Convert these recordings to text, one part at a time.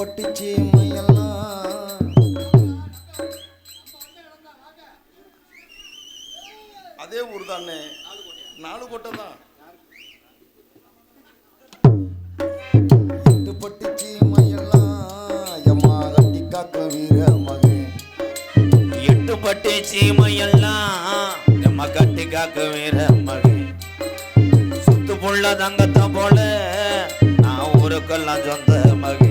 எட்டுப்பட்டு சீமையெல்லாம் அதே ஊர் தானே. நாலு கோட்டை தான். எட்டுப்பட்டு சீமையெல்லாம் எம்மா கட்டி காக்க வீர மகன். எட்டுப்பட்டு சீமையெல்லாம் நம்ம கட்டி காக்க வீர மகன். சுத்து புள்ள தங்கத்தை போல நான் ஊருக்கெல்லாம் சொந்த மகன்.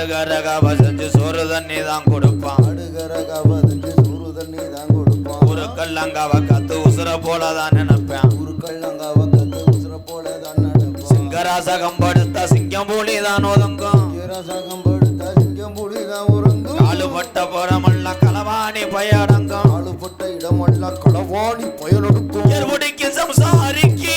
ஆடுகரகாவ செஞ்சு சோறு தண்ணி தான் கொடுப்பான். ஆடுகிற கவதஞ்சு சூறு தண்ணி தான் கொடுப்பான். ஊருக்கெல்லாம் காவ கத்து உசுர போல தான் நினைப்பேன். ஊருக்கள்ளங்காவ கத்து உசுர போல தான் நடப்பான் சிங்கராசகம் படுத்த சிங்கம் புலி தான் ஒதுங்கும். ஈரசகம் படுத்தா சிங்கம் புலி தான் உறங்கும் காலு பட்ட புறமெல்லாம் களவாணி பயடங்கும் ஆளுப்பட்ட இடமெல்லாம் களவாணி பயனெடுக்கும் எருமுடிக்கு சம்சாரிக்கு.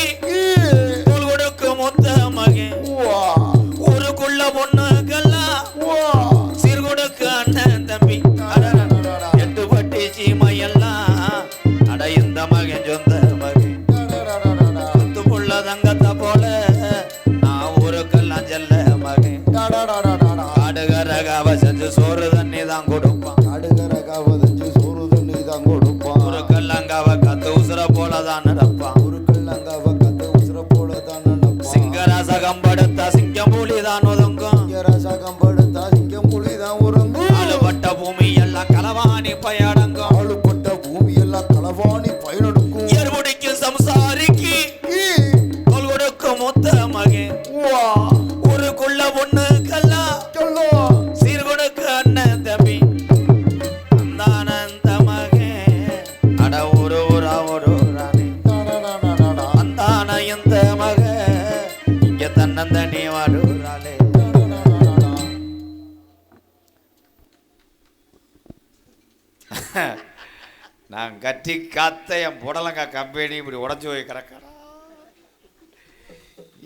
காத்த புடலங்கா கம்பெனி இப்படி உடஞ்சி போய் கிடக்கிறா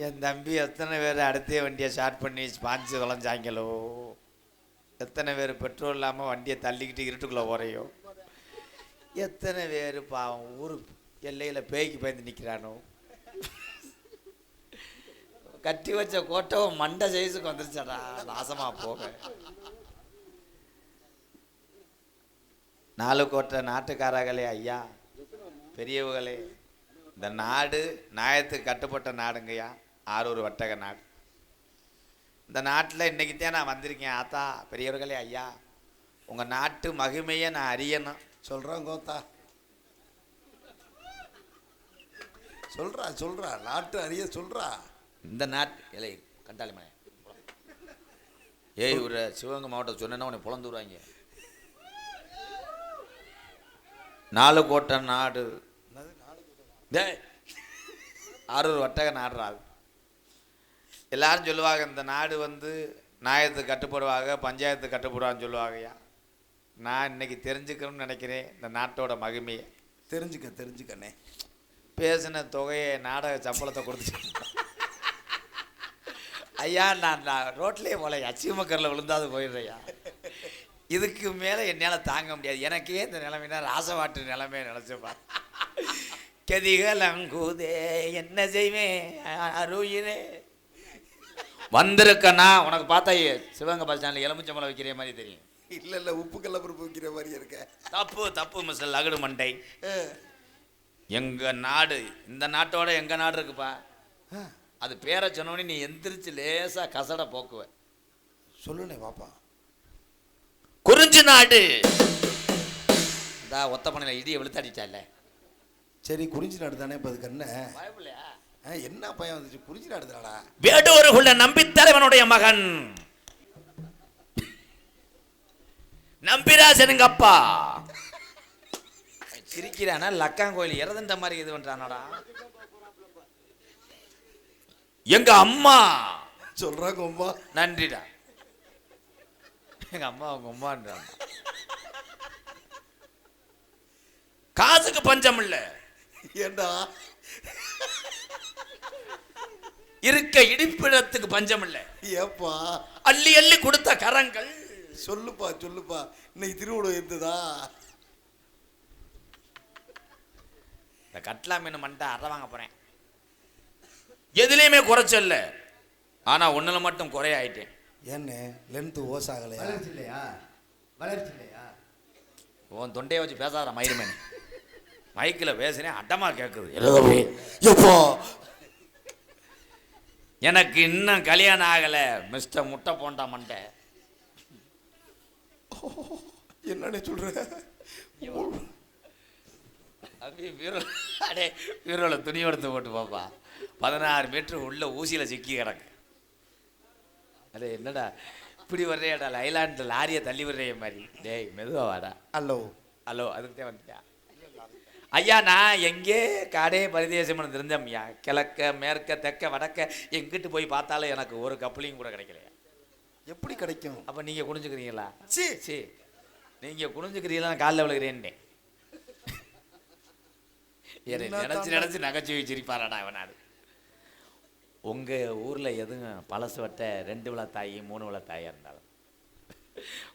என் தம்பி எத்தனை பேர் அடுத்த வண்டியை ஸ்டார்ட் பண்ணி ஸ்பான்ஸ் தொலைஞ்சாங்களோ? எத்தனை பேர் பெட்ரோல் இல்லாமல் வண்டியை தள்ளிக்கிட்டு இருட்டுக்குள்ளே ஓரையோ எத்தனை பேர் பாவம் ஊர் எல்லையில் பேய்க்கு பயந்து நிற்கிறானோ கட்டி வச்ச கோட்டவும் மண்டை சைஸுக்கு வந்துருச்சடா? நாசமாக போக. நாலு கோட்டை நாட்டுக்காரர்களே ஐயா. பெரியவர்களே இந்த நாடு நியாயத்துக்கு கட்டுப்பட்ட நாடுங்கய்யா. ஆரூர் வட்டக நாடு. இந்த நாட்டில் இன்றைக்கி தான் நான் வந்திருக்கேன். ஆத்தா பெரியவர்களே ஐயா உங்கள் நாட்டு மகிமையை நான் அறியணும். சொல்கிறேன் கோத்தா. சொல்கிறா சொல்கிறா நாட்டு அறிய சொல்கிறா இந்த நாட் இலை கண்டாளி மலை. ஏய் ஒரு சிவகங்கை மாவட்டம் சொன்னேன்னா உன்னை புலந்துடுவாங்க நாலு கோட்டை நாடு டேய். ஆரூர் வட்டக நாடுறாது எல்லாரும் சொல்லுவாங்க இந்த நாடு வந்து நியாயத்துக்கு கட்டுப்படுவாங்க பஞ்சாயத்து கட்டுப்படுவான்னு சொல்லுவாங்கய்யா நான் இன்னைக்கு தெரிஞ்சுக்கணும்னு நினைக்கிறேன் இந்த நாட்டோட மகிமையை. தெரிஞ்சுக்க தெரிஞ்சுக்கண்ணே. பேசின தொகையை நாடக சம்பளத்தை கொடுத்துட்டு ஐயா நான் நான் ரோட்லேயே போல அச்சிமக்கரில் விழுந்தாது போயிடுறையா இதுக்கு மேலே என்னால் தாங்க முடியாது. எனக்கே இந்த நிலைமைனா ராசவாட்டு நிலைமை நினச்சப்பா கதிகலங்குதே என்ன செய்வேன் அருயினே வந்திருக்கண்ணா உனக்கு பார்த்தா சிவகங்கை பஸ் ஸ்டாண்டில் எலுமிச்சம்பளம் வைக்கிற மாதிரி தெரியும். இல்ல இல்ல உப்பு கல்லப்பருப்பு வைக்கிற மாதிரி இருக்க. தப்பு தப்பு மிஸ்டர் லகுடு மண்டை. எங்க நாடு இந்த நாட்டோட எங்க நாடு இருக்குப்பா? அது பேரை சொன்னோடனே நீ எந்திரிச்சு லேசா கசட போக்குவ. சொல்லுனே பாப்பா குறிஞ்சி நாடு. இதா ஒத்தப்பனையில் இடியை வெளுத்தாடிட்டால சரி குறிஞ்சி நாடு தானே இப்ப அதுக்கு என்ன? என்ன பையன் வந்துச்சு? குறிஞ்சி நாடு தானடா. வேடுவருக்குள்ள நம்பித்தலைவனுடைய மகன். நம்பிராசனுங்க அப்பா சிரிக்கிறானா? லக்காங்கோயில் இறந்துட்ட மாதிரி இது பண்றானடா. எங்க அம்மா? சொல்றாங்க அம்மா நன்றிடா. எங்க அம்மா அவங்க அம்மான்றாங்க காசுக்கு பஞ்சம் இல்ல. ஏண்டா? இருக்க இடிப்பிடத்துக்கு பஞ்சம் இல்ல ஏப்பா? அள்ளி அள்ளி கொடுத்த கரங்கள். சொல்லுப்பா சொல்லுப்பா. இன்னைக்கு திருவிழா இருந்ததா இந்த கட்லா மீன் மண்டை அரை வாங்க போறேன். எதுலேயுமே குறைச்சல்ல ஆனா ஒண்ணுல மட்டும் குறையாயிட்டேன். ஏன்னு? லென்த்து ஓஸ் ஆகலையா வளர்ச்சி இல்லையா? வளர்ச்சி இல்லையா? உன் தொண்டையை வச்சு பேசாத மயிர்மேன் மைக்கில் பேசுனேன் அட்டமா கேட்குது எப்போ? எனக்கு இன்னும் கல்யாணம் ஆகலை மிஸ்டர் முட்டை போண்டா மண்டை. என்னன்னு சொல்ற? அப்படியே பீரோல அடே பீரோல துணி எடுத்து போட்டு பாப்பா. பதினாறு மீட்டர் உள்ள ஊசியில் சிக்கி கிடக்கு. அடே என்னடா? இப்படி வர்றியாடா லைலாண்டில் லாரியை தள்ளி வர்றிய மாதிரி. டேய் மெதுவா வாடா. ஹலோ. ஹலோ அதுக்கு தான் வந்துட்டியா ஐயா நான் எங்கே காடே பரிதேசம் இருந்தேன்யா கிழக்க மேற்க தெற்க வடக்க எங்கிட்டு போய் பார்த்தாலும் எனக்கு ஒரு கப்பலையும் கூட கிடைக்கலையா? எப்படி கிடைக்கும்? அப்போ நீங்கள் குனிஞ்சுக்கிறீங்களா? சீ. சரி நீங்கள் குனிஞ்சுக்கிறீங்களா? நான் காலில் விழுகிறேன்னே. நினச்சி? நினச்சி நகைச்சுவை சிரிப்பாராடா அவனாடு உங்கள் ஊரில் எதுவும் பழசு வட்ட ரெண்டு விழா தாய் மூணு விழா தாயாக இருந்தாலும்?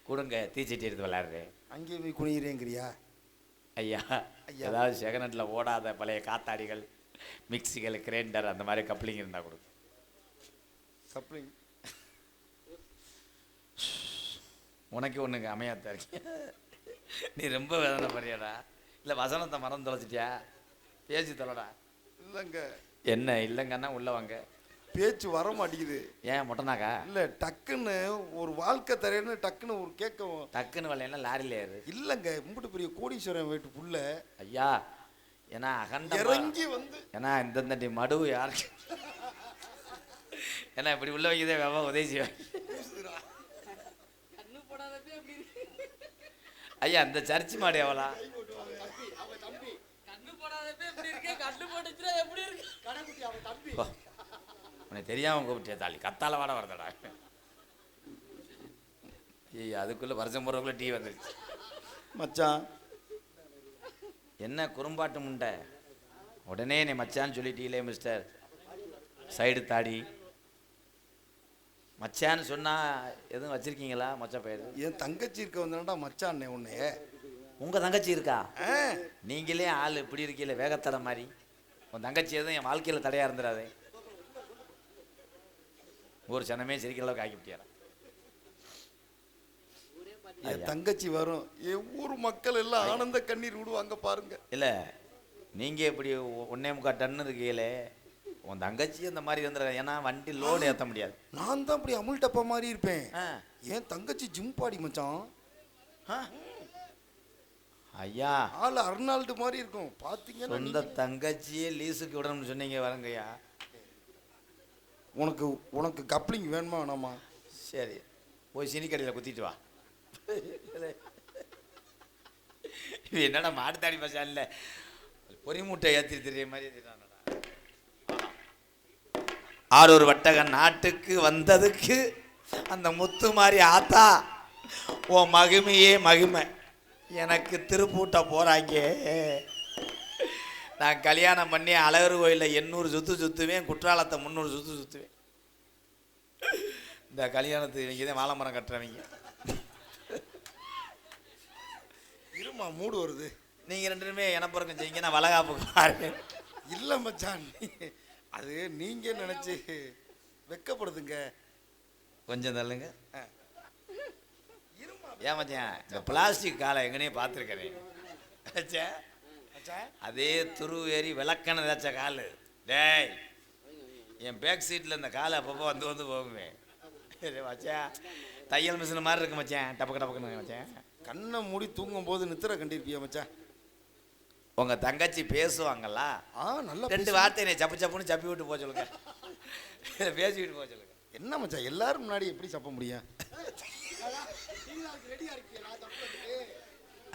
கொடுங்க தீச்சட்டி எடுத்து விளையாடுறேன். அங்கே போய் குனிகிறேங்கிறியா ஐயா. ஏதாவது செகனட்டில் ஓடாத பழைய காத்தாடிகள் மிக்சிகள் கிரைண்டர் அந்த மாதிரி கப்ளிங் இருந்தால் கொடுங்க கப்ளிங். உனக்கு ஒன்றுங்க அமையாத இருக்கு நீ ரொம்ப வேதனை பண்றியாடா இல்லை வசனத்தை மறந்து தொலைச்சிட்டியா? பேசி தொலைடா. இல்லைங்க. என்ன இல்லைங்கன்னா உள்ள வாங்க. பேச்சு வர மாட்டேங்குது ஏன் மொட்டனாக்கா? இல்லை டக்குன்னு ஒரு வாழ்க்கை தரேன்னு டக்குன்னு ஒரு கேட்கவும் டக்குன்னு வரலைன்னா லாரியில் ஏறு இல்லைங்க இம்புட்டு பெரிய கோடீஸ்வரன் வீட்டு புள்ள. ஐயா ஏன்னா அகண்ட இறங்கி வந்து ஏன்னா இந்தந்த மடு யாருக்கு ஏன்னா இப்படி உள்ள வைக்கதே வேவா உதவி செய்வாங்க ஐயா இந்த சர்ச் மாடு எவ்வளோ? போ. உனக்கு தெரியாம கூப்பிட்டே தாலி. கத்தால வாட வரதடா. ஏய் அதுக்குள்ள வருஷம் போறதுக்குள்ள டீ வந்துருச்சு. மச்சான். என்ன குறும்பாட்டு முண்டை? உடனே நீ மச்சான்னு சொல்லிட்டீங்களே மிஸ்டர் சைடு தாடி. மச்சான்னு சொன்னா எதுவும் வச்சிருக்கீங்களா மச்ச பேர் என் தங்கச்சி இருக்க வந்தாண்டா மச்சான் அண்ணே உன்னைய உங்க தங்கச்சி இருக்கா? நீங்களே ஆள் இப்படி இருக்கீங்களே வேகத்தடை மாதிரி. உன் தங்கச்சி எதுவும் என் வாழ்க்கையில் தடையா இருந்துடாதே ஒரு சனமே சிரிக்கிற அளவுக்கு ஆக்கி விட்டியாரா என் தங்கச்சி வரும். என் ஊர் மக்கள் எல்லாம் ஆனந்த கண்ணீர் விடுவாங்க பாருங்க. இல்லை நீங்கள் இப்படி ஒ- ஒண்ணே முக்கால் டன்னு இருக்கீங்களே உன் தங்கச்சி அந்த மாதிரி வந்துடுற ஏன்னா வண்டி லோடு ஏற்ற முடியாது. நான் தான் இப்படி அமுல் டப்பா மாதிரி இருப்பேன். என் தங்கச்சி ஜிம் பாடி மச்சான். ஐயா. ஆள் அர்னால்டு மாதிரி இருக்கும். பாத்தீங்கன்னா சொந்த நீங்க- தங்கச்சியே லீஸுக்கு விடணும்னு சொன்னீங்க வரங்கய்யா உனக்கு உனக்கு கப்ளிங் வேணுமா வேணாமா? சரி போய் சினிக்கடையில் குத்திட்டு வா. இது என்னடா மாட்டுத்தாடி பசா இல்லை பொறிமூட்டை ஏற்றி தெரிய மாதிரி ஆரூர் வட்டகன் நாட்டுக்கு வந்ததுக்கு அந்த முத்து மாதிரி ஆத்தா ஓ மகிமையே மகிமை. எனக்கு திருப்பூட்ட போகிறாங்க நான் கல்யாணம் பண்ணி அழகர் கோயிலில் எண்ணூறு சுத்து சுற்றுவேன் குற்றாலத்தை முந்நூறு சுத்து சுற்றுவேன் இந்த கல்யாணத்துக்கு இவங்க தான் வாழை மரம் கட்டுறவங்க. இருமா மூடு வருது. நீங்கள் ரெண்டு பேருமே எனப்புறக்கம் செய்யுங்க நான் வளகாப்புக்கு பாருங்க இல்ல மச்சான். அது நீங்க நினைச்சு வெக்கப்படுதுங்க. கொஞ்சம் தள்ளுங்க. ஏன் மச்சான் இந்த பிளாஸ்டிக் காலை எங்கனே பார்த்துருக்கேன் மச்சான் அதே துரு ஏறி விளக்கண வச்ச கால். டேய் என் பேக் சீட்டில் இந்த காலை அப்பப்போ வந்து வந்து போகுமே. சரி மச்சான். தையல் மிஷின் மாதிரி இருக்கு மச்சான். டப்பக்கு டப்பக்குன்னு மச்சான். கண்ணை மூடி தூங்கும் போது நித்திர கண்டிருப்பியா மச்சான்? உங்க தங்கச்சி பேசுவாங்கல்ல ஆ நல்லா ரெண்டு. வார்த்தை என்னை சப்பு சப்புன்னு சப்பி விட்டு போக சொல்லுங்க. பேசிவிட்டு போக சொல்லுங்க. என்ன மச்சான்? எல்லாரும் முன்னாடி எப்படி சப்ப முடியும்?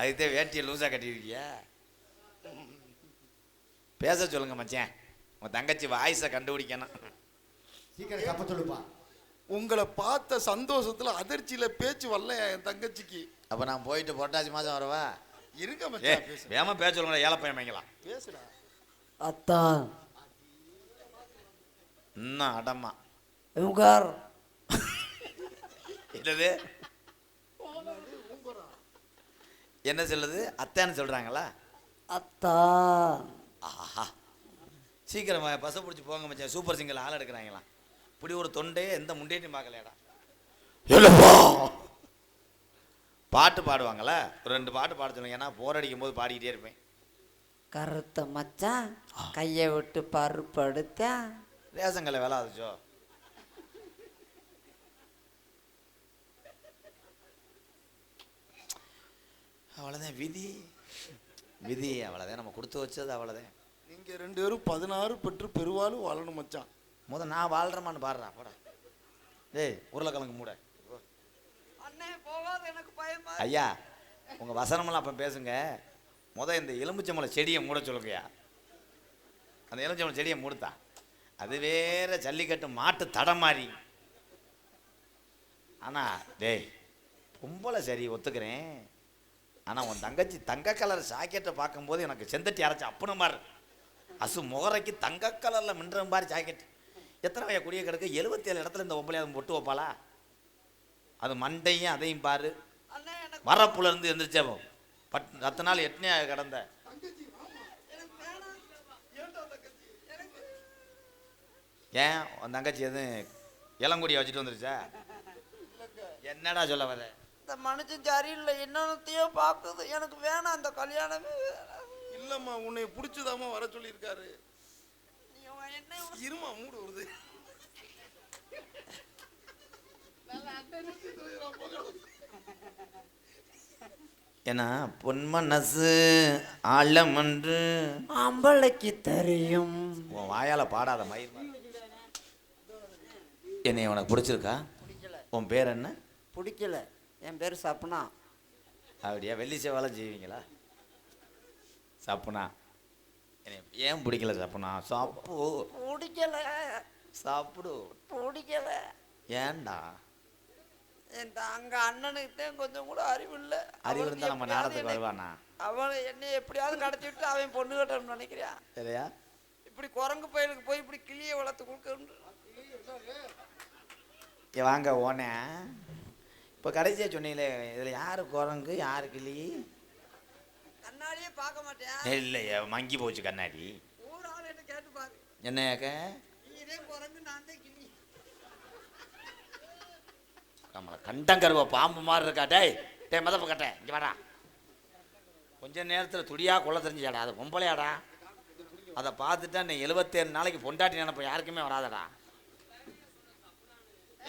அதுதான் வேட்டியை லூஸாக கட்டியிருக்கியா? பேச சொல்லுங்க மச்சான். உன் தங்கச்சி வாய்ஸை கண்டுபிடிக்கணும். சீக்கிரம் கப்ப சொல்லுப்பா. உங்களை பார்த்த சந்தோஷத்துல அதிர்ச்சியில பேச்சு வரலையா என் தங்கச்சிக்கு? அப்போ நான் போயிட்டு புரட்டாசி மாதம் வரவா? இருங்க மச்சான் பேசு வேமா பேச சொல்லுங்க ஏழப்பையன் வாங்கலாம் பேசுடா. அத்தான் இன்னும் அடம்மா. உங்கார் என்னது? என்ன சொல்லுது? அத்தான்னு சொல்கிறாங்களா அத்தான் ஆஹா. சீக்கிரமா பசை பிடிச்சி போங்க மச்சான். சூப்பர் சிங்கர் ஆள் எடுக்கிறாங்களாம் இப்படி ஒரு தொண்டையே எந்த முண்டேட்டையும் பார்க்கலையாடா. எழுப்பா பாட்டு பாடுவாங்கல்ல? ஒரு ரெண்டு பாட்டு பாட சொல்லுங்க. ஏன்னா போர் அடிக்கும் போது பாடிக்கிட்டே இருப்பேன். கருத்த மச்சான் கையை விட்டு பருப்படுத்தா. ரேஷங்கல்ல வேலை ஆச்சுச்சோ அவ்வளோதான் விதி. விதி அவ்வளோதான் நம்ம கொடுத்து வச்சது அவ்வளோதான் நீங்க ரெண்டு பேரும் பதினாறு பெற்று பெருவாலும் வாழணும் மச்சான். முத நான் வாழ்கிறேமான்னு பாடுறா போடா. டேய் உருளைக்கிழங்கு மூட. அண்ணே போகாத எனக்கு பயமா ஐயா உங்கள் வசனமெல்லாம் அப்போ பேசுங்க. முத இந்த எலுமிச்சம்பழம் செடியை மூட சொல்லுங்கய்யா. அந்த எலுமிச்சம்பழம் செடியை மூடுத்தா. அது வேற ஜல்லிக்கட்டு மாட்டு தடம் மாதிரி. ஆனால் டேய் பொம்பளை சரி ஒத்துக்கிறேன். ஆனால் உன் தங்கச்சி தங்க கலர் ஜாக்கெட்டை பார்க்கும்போது எனக்கு செந்தட்டி அரைச்ச அப்பன மாதிரி. அசு முகரைக்கு தங்க கலரில் மின்ற மாதிரி ஜாக்கெட். எத்தனை வய குடிய கிடக்கு? எழுபத்தேழு இடத்துல இந்த பொம்பளை அதை பொட்டு வைப்பாளா? அது மண்டையும் அதையும் பாரு. அண்ணே எனக்கு வரப்புல இருந்து எந்திரிச்சவோ பட் பத்து நாள் எட்னியா கடந்த. ஏன்? உன் தங்கச்சி எதுவும் இளங்குடியை வச்சுட்டு வந்துருச்சா? என்னடா சொல்ல வர இந்த மனுஷன் சரியில்லை என்னத்தையோ பார்க்குது. எனக்கு வேணாம் அந்த கல்யாணமே. இல்லம்மா உன்னை பிடிச்சதாமா வர சொல்லியிருக்காரு. இருமா மூடு வருது ஏன்னா பொன்மனசு ஆழமன்று ஆம்பளைக்கு தெரியும். உன் வாயால பாடாத மயிர். என்னை உனக்கு பிடிச்சிருக்கா? பிடிக்கல. உன் பேர் என்ன? பிடிக்கல. என் பேர் சப்னா அப்படியா? வெள்ளி செவ்வாழை செய்வீங்களா? சப்புனா. ஏன் பிடிக்கல சப்புனா? சாப்பு. பிடிக்கல. சாப்பிடு. பிடிக்கல. ஏன்டா? அங்க அண்ணனுக்கு கொஞ்சம் கூட அறிவு இல்லை. அறிவு இருந்தா நம்ம நேரத்துக்கு வருவானா? அவனை என்னை எப்படியாவது கடத்தி விட்டு அவன் பொண்ணு கட்டணும்னு நினைக்கிறான் சரியா? இப்படி குரங்கு பயலுக்கு போய் இப்படி கிளியை வளர்த்து கொடுக்கணும் வாங்க ஓனே. இப்போ கடைசியாக சொன்னீங்களே இதில் யார் குரங்கு யார் கிளி? கண்ணாடியே பார்க்க மாட்டேன் இல்லையா மங்கி போச்சு கண்ணாடி. ஊர் ஆள் என்ன கேட்டு பாரு. என்னக்க நீரே குரங்கு நான் தான் கிளி. நம்மளை கண்டங்கருவ பாம்பு மாதிரி இருக்கா டேய் டேய் மதப்ப கட்டேன் இங்கே வாடா. கொஞ்ச நேரத்தில் துடியா கொள்ள தெரிஞ்சியாடா அது பொம்பளையாடா. அதை பார்த்துட்டா நீ எழுபத்தேழு நாளைக்கு பொண்டாட்டி நினைப்ப யாருக்குமே வராதடா.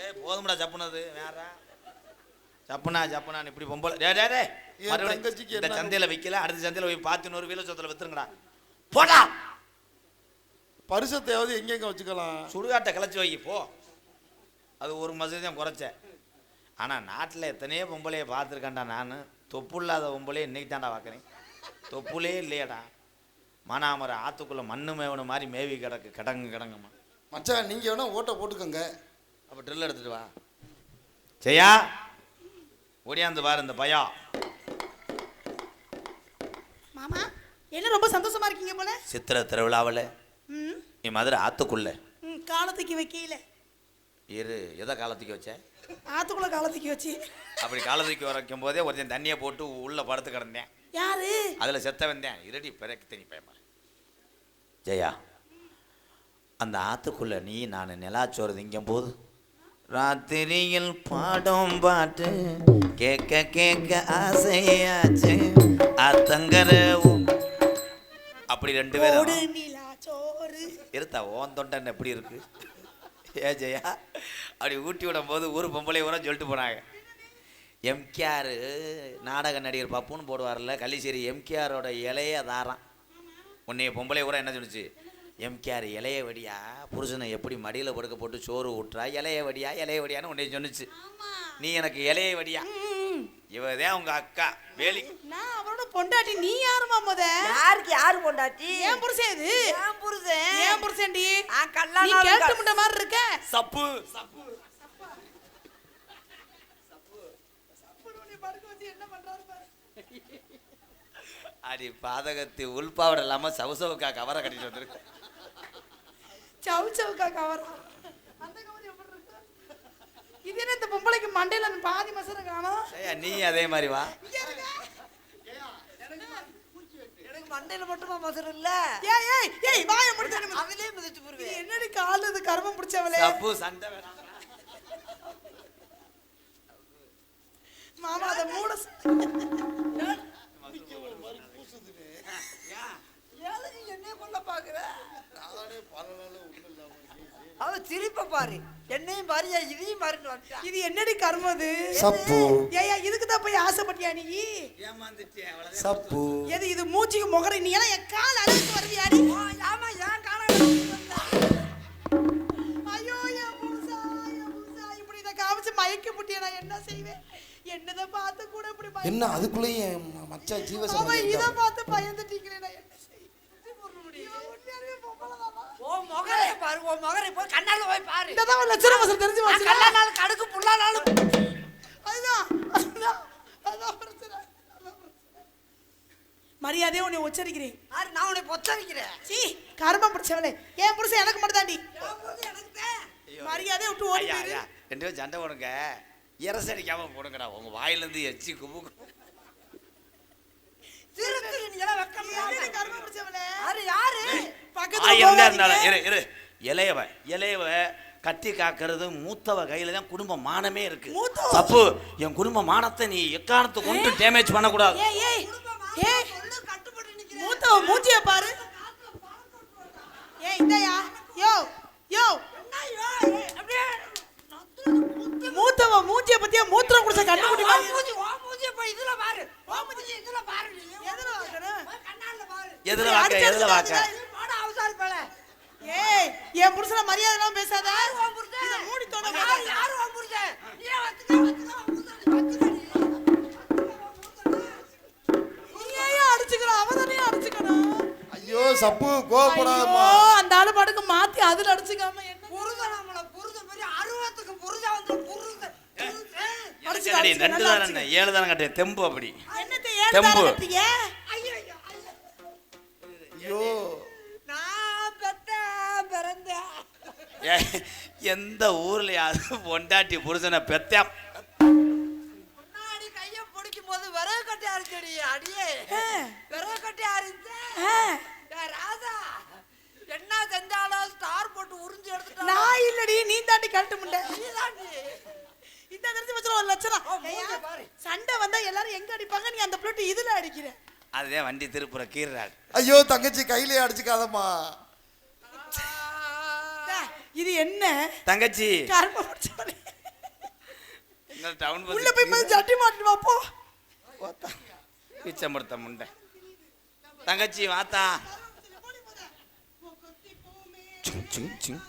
ஏய் போதும்டா சப்புனது வேற. சப்புனா சப்புனான்னு இப்படி பொம்பளை டே டே டே மறுபடியும் இந்த? சந்தையில் விற்கல அடுத்த சந்தையில் போய் பார்த்து நூறு வீல சொத்துல வித்துருங்கடா. போடா. பரிசத்தையாவது எங்கெங்க வச்சுக்கலாம்? சுடுகாட்டை கிளச்சி வை போ. அது ஒரு மசூதி தான் குறைச்ச. ஆனால் நாட்டில் எத்தனையோ பொம்பளையை பார்த்துருக்கேன்டா நான். தொப்பு இல்லாத பொம்பளையை இன்னைக்கு தான்டா பார்க்குறேன். தொப்புலே இல்லையடா. மானாமரம் ஆற்றுக்குள்ளே மண்ணு மேவன மாதிரி மேவி கிடக்கு கிடங்கு கிடங்குமா. மச்சான் நீங்க வேணா ஓட்ட போட்டுக்கோங்க. அப்போ ட்ரில் எடுத்துட்டு வா. செய்யா ஓடியாந்து பாரு இந்த பயம் மாமா என்ன ரொம்ப சந்தோஷமா இருக்கீங்க போல? சித்திரை திருவிழாவில். ம். நீ மதுரை ஆற்றுக்குள்ள ம், காலத்துக்கு வைக்கல இரு எதை காலத்துக்கு வச்ச? ஆத்துக்குள்ள காலத்துக்கு வச்சு. அப்படி காலத்துக்கு வைக்கும் போதே ஒருத்தன் தண்ணியை போட்டு உள்ளே படுத்து கிடந்தேன். யாரு? அதில் செத்த வந்தேன். இருடி பிறகு தனி பயமா. ஜெயா அந்த ஆத்துக்குள்ள நீ நான் நிலாச்சோறு திங்கும் போது ராத்திரியில் பாடும் பாட்டு கேட்க கேட்க ஆசையாச்சு. ஆத்தங்கர அப்படி ரெண்டு பேரும். இருத்தா ஓன் தொண்டன் எப்படி இருக்கு? ஏ ஜெயா அப்படி ஊட்டி விடும் போது ஊர் பொம்பளை ஊரம் சொல்லிட்டு போனாங்க. எம்கேஆர் நாடக நடிகர் பப்புன்னு போடுவார்ல கள்ளிச்சேரி எம்கேஆரோட இலைய தாரான் உன்னைய பொம்பளை ஊரம் என்ன சொல்லுச்சு? எம்கேஆர் இலைய வடியா? புருஷனை எப்படி மடியில் படுக்க போட்டு சோறு ஊட்டுறா? இலைய வடியா? இலைய வடியான்னு உன்னைய சொன்னுச்சு. நீ எனக்கு இலைய வடியா? ம், இவதான் உங்க அக்கா வேலி. நான் அவரோட பொண்டாட்டி நீ யாருமா முத? யாருக்கு யாரு பொண்டாட்டி? ஏன் புருஷன் இது? ஏன் புருஷன்? ஏன் புருஷன்டி? ஆ, நீ கல்லானாலும் கேட்டு முண்ட மாதிரி இருக்க. சப்பு. சப்பு. அடி பாதகத்தி உள்பாவடை இல்லாம சவுசவுக்கா கவரை கட்டிட்டு வந்திருக்கு. சவு சவுக்கா கவரா அந்த கவர் எப்படி இருக்கு? இது என்ன இந்த பொம்பளைக்கு மண்டையில பாதி மசரம் காணும்? ஐயா நீ அதே மாதிரி வா. மண்டையில மட்டுமா மசரம் இல்ல? ஏய் ஏய் ஏய் வாய முடிச்சு அதுலயே மிதிச்சு போடுவே என்னடி கால் அது கர்மம் பிடிச்சவளே? அப்போ மாமா அத மூட Yeah. என்னைய கொல்ல பாக்குற? அவ திருப்ப பாரு. என்னையும் பாரியா இதையும் பாருன்னு இது என்னடி கர்மம் அது? சப்பு. ஏயா போய் ஆசைப்பட்டியா நீ? எது இது மூச்சுக்கு முகரை? நீ எல்லாம் என் கால் அழுத்து வருவியாடி ஆமா ஏன் கால ஐயோ என் காமிச்சு மயக்க முட்டிய நான் என்ன செய்வேன்? என்னதை பார்த்து கூட இப்படி என்ன அதுக்குள்ளேயே மச்சா ஜீவசம் இதை பார்த்து பயந்துட்டீங்களே முகரை பாரு ஓ முகரை போய் கண்ணால போய் பாரு. இந்த தான் லட்சணம் வசதி தெரிஞ்சு ஆ, வச்சுடா. கல்லானாலும் கடுக்கு புல்லானாலும். அதுதான் அதுதான் அதான் பிரச்சனை. மரியாதையை உன்னை உச்சரிக்கிறேன். யாரு நான் உன்னை பொத்தரிக்கிறேன். சீ கர்மம் பிடிச்சவளே என் புருஷன் எனக்கு மட்டும் தாண்டி. மரியாதையை விட்டு ஓடி ரெண்டு பேரும் சண்டை போடுங்க. இரசடிக்காம போடுங்கடா. உங்க வாயிலிருந்து எச்சி குபு இளையவ இளையவ கட்டி காக்கிறது மூத்தவ கையில தான் குடும்ப மானமே இருக்கு? தப்பு என் குடும்ப மானத்தை நீ எக்காரணத்தை கொண்டு டேமேஜ் பண்ணக்கூடாது. மூத்தவ மூஞ்சிய பாரு. இந்தயா. யோ யோ. மூத்தவ. மூஞ்சிய பத்தியா மூத்திரம் குடிச்ச கண்டுபிடி இதுல பாரு. உன் மூஞ்சி இதுல பாரு நீ. எதுல பார்க்கணும்? போய் கண்ணாடில பாரு. எதுல வாக்க எதுல வாக்க இது போடா, அவசாரி பயலே. ஏய் என் புருஷன மரியாதை எல்லாம் பேசாத யாரு உன் புருஷன்? இத மூடி தொட யாரு, யாரு உன் புருஷன்? நீ ஐயோ சப்பு அந்த ஆளு பாட்டுக்கு மாத்தி அதுல அடிச்சுக்காம என்ன புருஷன் நம்மள புருஷன் பெரிய அருவத்துக்கு புருஷன் வந்து புருஷன் அடிச்சு, ரெண்டு தானே ஏழு தானே கட்டேன்? தெம்பு அப்படி. தெம்பு. ஐயோ, எந்த ஊர்லயாவது பொண்டாட்டி புருஷனை பெத்தா முன்னாடி கைய பிடிக்கும் போது விறகு கட்டி அரிச்சடி அடியே. விறகு கட்டி அரிச்ச ராதா என்ன செஞ்சாலும் ஸ்டார் போட்டு உறிஞ்சு எடுத்துட்டா நான் இல்லடி நீ தாண்டி கழட்டு முண்டை நீதாண்டி. இந்த தெரிஞ்சு வச்சுல ஒரு பாரு. சண்டை வந்தா எல்லாரும் எங்க அடிப்பாங்க? நீ அந்த பிளேட் இதுல அடிக்கிற. அதுதான் வண்டி திருப்புற கீறாள் ஐயோ தங்கச்சி கையிலே அடிச்சுக்காதம்மா. இது என்ன? தங்கச்சி. கர்ம பிடிச்சவனே டவுன் உள்ள போய் போய் சட்டி மாட்டிட்டு வா போ. பிச்சம்படுத்த முண்டை. தங்கச்சி வாத்தா. சிங், சிங், சிங்.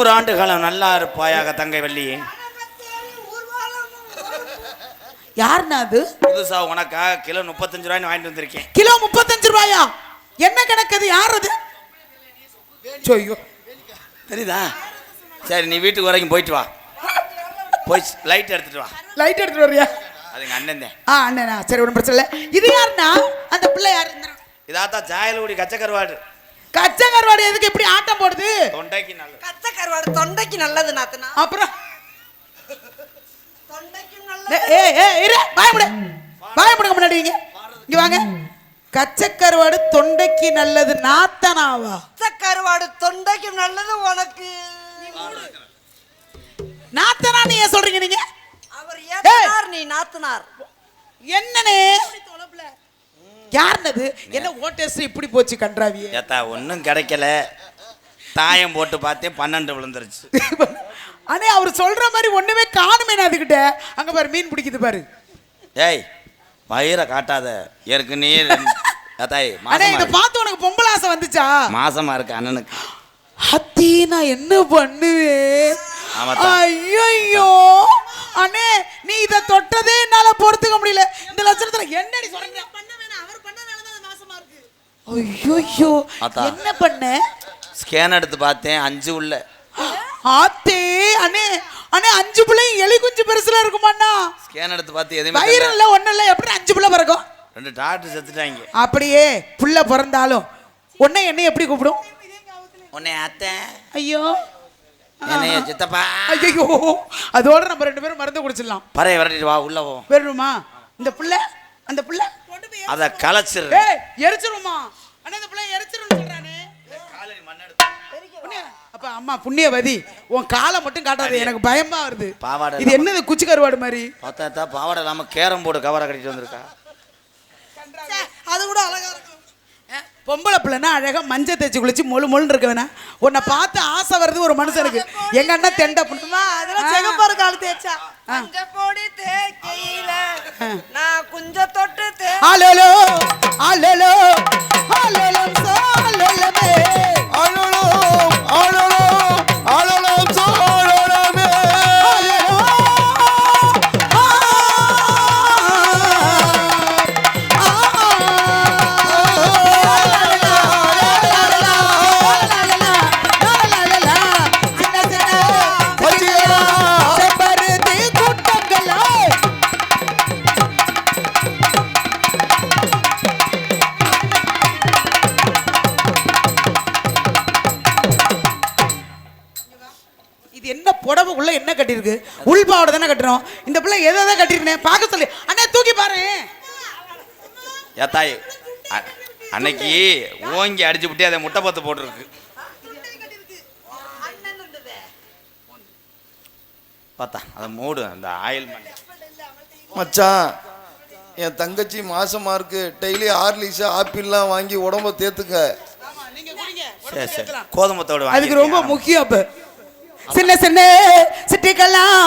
நூறு ஆண்டு காலம் நல்லா இருப்பாயாக தங்கை வள்ளி. யாருண்ணா அது புதுசா உனக்காக கிலோ முப்பத்தஞ்சு ரூபாய்னு வாங்கிட்டு வந்திருக்கேன். கிலோ முப்பத்தஞ்சு ரூபாயா? என்ன கணக்கு அது யார் அது ஐயோ தெரியுதா? சரி நீ வீட்டுக்கு வரைக்கும் போயிட்டு வா. போய் லைட் எடுத்துட்டு வா. லைட் எடுத்துட்டு வரியா அது எங்க அண்ணன் தான். ஆ அண்ணனா. சரி ஒன்றும் பிரச்சனை இல்லை. இது யாருண்ணா அந்த பிள்ளை யாரு? இதாத்தான் சாயலூடி கச்சக்கருவாடு. கச்சை கருவாடு எதுக்கு இப்படி ஆட்டம் போடுது? தொண்டைக்கு நல்லது. கச்ச கருவாடு தொண்டைக்கு நல்லது நாத்தனா. அப்புறம்? தொண்டைக்கு ஏ ஏ ஏ இரு வாய முடு. முடுங்க முன்னாடி இங்க இங்க வாங்க. கச்சை கருவாடு தொண்டைக்கு நல்லது நாத்தனாவா? கச்ச கருவாடு தொண்டைக்கு நல்லது உனக்கு. நாத்தனா நீ ஏன் சொல்றீங்க நீங்க? அவர் ஏத்தனார் நீ நாத்தனார். என்னனே? யாருனது? என்ன ஓட்டேஸ் இப்படி போச்சு கன்றாவியே? ஏத்தா ஒன்றும் கிடைக்கல. தாயம் போட்டு பார்த்தேன் பன்னெண்டு விழுந்துருச்சு. அண்ணே அவர் சொல்ற மாதிரி ஒண்ணுமே காணுமே நான் அதுகிட்ட. அங்க பாரு மீன் பிடிக்குது பாரு. ஏய் வயிறை காட்டாத. ஏற்கனவே ஏத்தாய் அண்ணே இத பார்த்து உனக்கு பொம்பளை ஆசை வந்துச்சா? மாசமா இருக்கு அண்ணனுக்கு. அத்தி நான் என்ன பண்ணுவேன். ஐயோ அண்ணே நீ இத தொட்டதே என்னால பொறுத்துக்க முடியல. இந்த லட்சணத்துல என்னடி சொல்றீங்க? ஐயோ. என்ன பண்ண? ஸ்கேன் எடுத்து பார்த்தேன் அஞ்சு உள்ள. ஆத்தே அண்ணே அண்ணே அஞ்சு பிள்ளையும் எலி குஞ்சு பெருசுல இருக்குமாண்ணா? ஸ்கேன் எடுத்து பார்த்து எதுவுமே வயிறு. இல்ல ஒண்ணு இல்ல. எப்படி அஞ்சு பிள்ளை பிறக்கும்? ரெண்டு டாக்டர் செத்துட்டாங்க. அப்படியே புள்ள பிறந்தாலும் உன்னை என்ன எப்படி கூப்பிடும்? உன்னை அத்தை ஐயோ. என்னைய சித்தப்பா. ஐயோ அதோட நம்ம ரெண்டு பேரும் மருந்து குடிச்சிடலாம். பறைய விரட்டிட்டு வா உள்ள போ. வேணுமா இந்த புள்ள அந்த புள்ள? அதை கலைச்சிரு. ஏய் எரிச்சிருமா அண்ணா இந்த புள்ள எரிச்சிரும் சொல்றானே. அப்ப அம்மா புண்ணியவதி உன் காலை மட்டும் காட்டாது எனக்கு பயமா வருது. பாவாடை இது என்னது குச்சி கருவாடு மாதிரி? பார்த்தா பாவாடை இல்லாம கேரம் போர்டு கவரை கட்டிட்டு வந்திருக்கா. அது கூட அழகா இருக்கும். பொம்பளை பிள்ளைனா அழகா மஞ்சள் தேய்ச்சி குளிச்சு மொழு மொழுன்னு இருக்க வேணா உன்னை பார்த்து ஆசை வருது ஒரு மனுஷனுக்கு எங்க அண்ணன் தெண்டை புண்ணுமா அதெல்லாம் செகப்பாரு கால் தேய்ச்சா. ஆ. கொஞ்ச பொடி தேய்க்கையில. నా కుంజ తొట్టితే అలెలో అలెలో అలెలో సాలెలమే புடவை உள்ள என்ன கட்டியிருக்கு? உள் பாவாடை தானே கட்டுறோம். இந்த பிள்ளை எதை தான் கட்டிருக்கேன் பார்க்க சொல்லி. அண்ணா தூக்கி பாரு. ஏத்தாய் அன்னைக்கு ஓங்கி அடிச்சு விட்டு அதை முட்டை பத்து போட்டிருக்கு. பார்த்தா அதை மூடு அந்த ஆயில் மச்சான் என் தங்கச்சி மாசமா இருக்கு. டெய்லி ஹார்லிக்ஸ் ஆப்பிள்லாம் வாங்கி உடம்ப தேத்துக்க. சரி சரி. கோதுமத்தோடு அதுக்கு ரொம்ப முக்கியம் அப்ப. சின்ன சின்ன சிட்டிக்கலாம்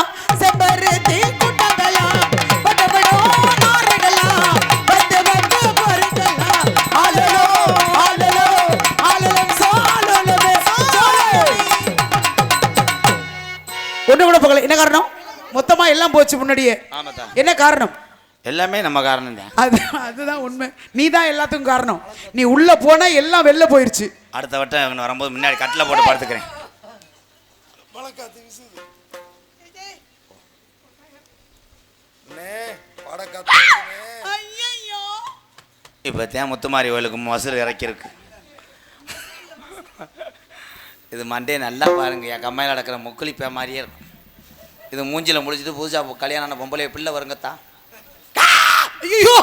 ஆலலம் சாலலமே சாலே ஒண்ணு கூட போகல. என்ன காரணம்? மொத்தமா எல்லாம் போச்சு முன்னாடியே. என்ன காரணம்? எல்லாமே நம்ம காரணம் தான். அது அதுதான் உண்மை. நீ தான் எல்லாத்துக்கும் காரணம். நீ உள்ள போனா எல்லாம் வெளில போயிருச்சு. அடுத்த வட்டம் வரும்போது முன்னாடி கட்டில் போட்டு படுத்துக்கிறேன். மழைக்காத்து வீசுது. இப்போ தான் முத்துமாரி கோயிலுக்கு மசூல் இறக்கியிருக்கு. இது மண்டே நல்லா பாருங்க என் கம்மையில் நடக்கிற முக்குளிப்பே மாதிரியே இருக்கும். இது மூஞ்சில் முடிச்சுட்டு புதுசாக கல்யாணம் ஆன பொம்பளை பிள்ளை வருங்கத்தா. ஐயோ